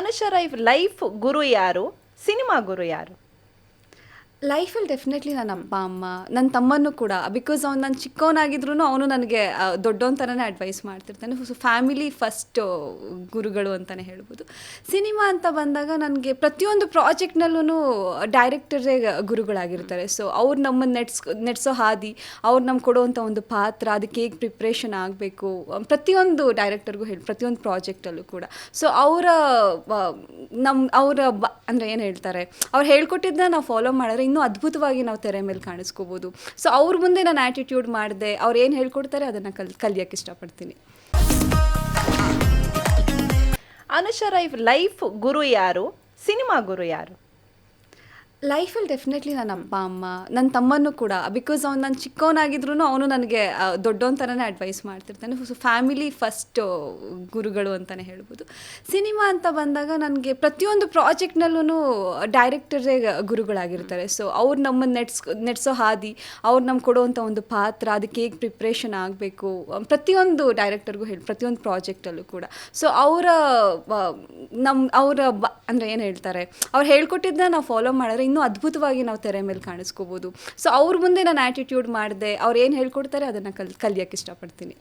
Life life ಗುರು ಯಾರು? Cinema ಗುರು ಯಾರು? ಲೈಫಲ್ಲಿ ಡೆಫಿನೆಟ್ಲಿ ನನ್ನ ಅಪ್ಪ, ಅಮ್ಮ, ನನ್ನ ತಮ್ಮನೂ ಕೂಡ ಬಿಕಾಸ್ ಅವ್ನು ನಾನು ಚಿಕ್ಕವನಾಗಿದ್ರು ಅವನು ನನಗೆ ದೊಡ್ಡವನ ಥರನೇ ಅಡ್ವೈಸ್ ಮಾಡ್ತಿರ್ತಾನೆ. ಸೊ ಫ್ಯಾಮಿಲಿ ಫಸ್ಟ್ ಗುರುಗಳು ಅಂತಲೇ ಹೇಳ್ಬೋದು. ಸಿನಿಮಾ ಅಂತ ಬಂದಾಗ ನನಗೆ ಪ್ರತಿಯೊಂದು ಪ್ರಾಜೆಕ್ಟ್ನಲ್ಲೂ ಡೈರೆಕ್ಟರೇ ಗುರುಗಳಾಗಿರ್ತಾರೆ. ಸೊ ಅವ್ರು ನಮ್ಮನ್ನು ನೆಟ್ಸ್, ನೆಟ್ಸೋ ಹಾದಿ, ಅವ್ರು ನಮ್ಗೆ ಕೊಡುವಂಥ ಒಂದು ಪಾತ್ರ, ಅದಕ್ಕೆ ಹೇಗೆ ಪ್ರಿಪ್ರೇಷನ್ ಆಗಬೇಕು ಪ್ರತಿಯೊಂದು ಡೈರೆಕ್ಟರ್ಗೂ ಹೇಳಿ, ಪ್ರತಿಯೊಂದು ಪ್ರಾಜೆಕ್ಟಲ್ಲೂ ಕೂಡ. ಸೊ ಅವರ ನಮ್ಮ ಅವರ ಬ, ಅಂದರೆ ಏನು ಹೇಳ್ತಾರೆ, ಅವ್ರು ಹೇಳ್ಕೊಟ್ಟಿದ್ದನ್ನ ನಾವು ಫಾಲೋ ಮಾಡಿದ್ರೆ ಇನ್ನೂ ಅದ್ಭುತವಾಗಿ ನಾವು ತೆರೆ ಮೇಲೆ ಕಾಣಿಸ್ಕೋಬೋದು. ಸೊ ಅವ್ರ ಮುಂದೆ ನಾನು ಆ್ಯಟಿಟ್ಯೂಡ್ ಮಾಡಿದೆ, ಅವ್ರು ಏನು ಹೇಳ್ಕೊಡ್ತಾರೆ ಅದನ್ನು ಕಲ್, ಕಲಿಯೋಕ್ಕೆ ಇಷ್ಟಪಡ್ತೀನಿ. ಅನುಷ ಲೈಫ್ ಲೈಫ್ ಗುರು ಯಾರು? ಸಿನಿಮಾ ಗುರು ಯಾರು? ಲೈಫಲ್ಲಿ ಡೆಫಿನೆಟ್ಲಿ ನನ್ನ ಅಪ್ಪ, ಅಮ್ಮ, ನನ್ನ ತಮ್ಮನೂ ಕೂಡ ಬಿಕಾಸ್ ಅವ್ನು ನಾನು ಚಿಕ್ಕವನಾಗಿದ್ರು ಅವನು ನನಗೆ ದೊಡ್ಡವನ ಥರನೇ ಅಡ್ವೈಸ್ ಮಾಡ್ತಿರ್ತಾನೆ. ಸೊ ಫ್ಯಾಮಿಲಿ ಫಸ್ಟ್ ಗುರುಗಳು ಅಂತಲೇ ಹೇಳ್ಬೋದು. ಸಿನಿಮಾ ಅಂತ ಬಂದಾಗ ನನಗೆ ಪ್ರತಿಯೊಂದು ಪ್ರಾಜೆಕ್ಟ್ನಲ್ಲೂ ಡೈರೆಕ್ಟರೇ ಗುರುಗಳಾಗಿರ್ತಾರೆ. ಸೊ ಅವ್ರು ನಮ್ಮನ್ನು ನೆಟ್ಸ್, ನೆಟ್ಸೋ ಹಾದಿ, ಅವ್ರು ನಮ್ಗೆ ಕೊಡುವಂಥ ಒಂದು ಪಾತ್ರ, ಅದಕ್ಕೆ ಹೇಗೆ ಪ್ರಿಪ್ರೇಷನ್ ಆಗಬೇಕು ಪ್ರತಿಯೊಂದು ಡೈರೆಕ್ಟರ್ಗೂ ಹೇಳಿ, ಪ್ರತಿಯೊಂದು ಪ್ರಾಜೆಕ್ಟಲ್ಲೂ ಕೂಡ. ಸೊ ಅವರ ನಮ್ಮ ಅವರ ಬ, ಅಂದರೆ ಏನು ಹೇಳ್ತಾರೆ, ಅವ್ರು ಹೇಳ್ಕೊಟ್ಟಿದ್ದನ್ನ ನಾವು ಫಾಲೋ ಮಾಡಿದ್ರೆ ಇನ್ನೂ ಅದ್ಭುತವಾಗಿ ನಾವು ತೆರೆ ಮೇಲೆ ಕಾಣಿಸ್ಕೋಬೋದು. ಸೊ ಅವ್ರ ಮುಂದೆ ನಾನು ಆ್ಯಟಿಟ್ಯೂಡ್ ಮಾಡಿದೆ, ಅವ್ರು ಏನು ಹೇಳ್ಕೊಡ್ತಾರೆ ಅದನ್ನು ಕಲ್, ಕಲಿಯೋಕ್ಕೆ ಇಷ್ಟಪಡ್ತೀನಿ.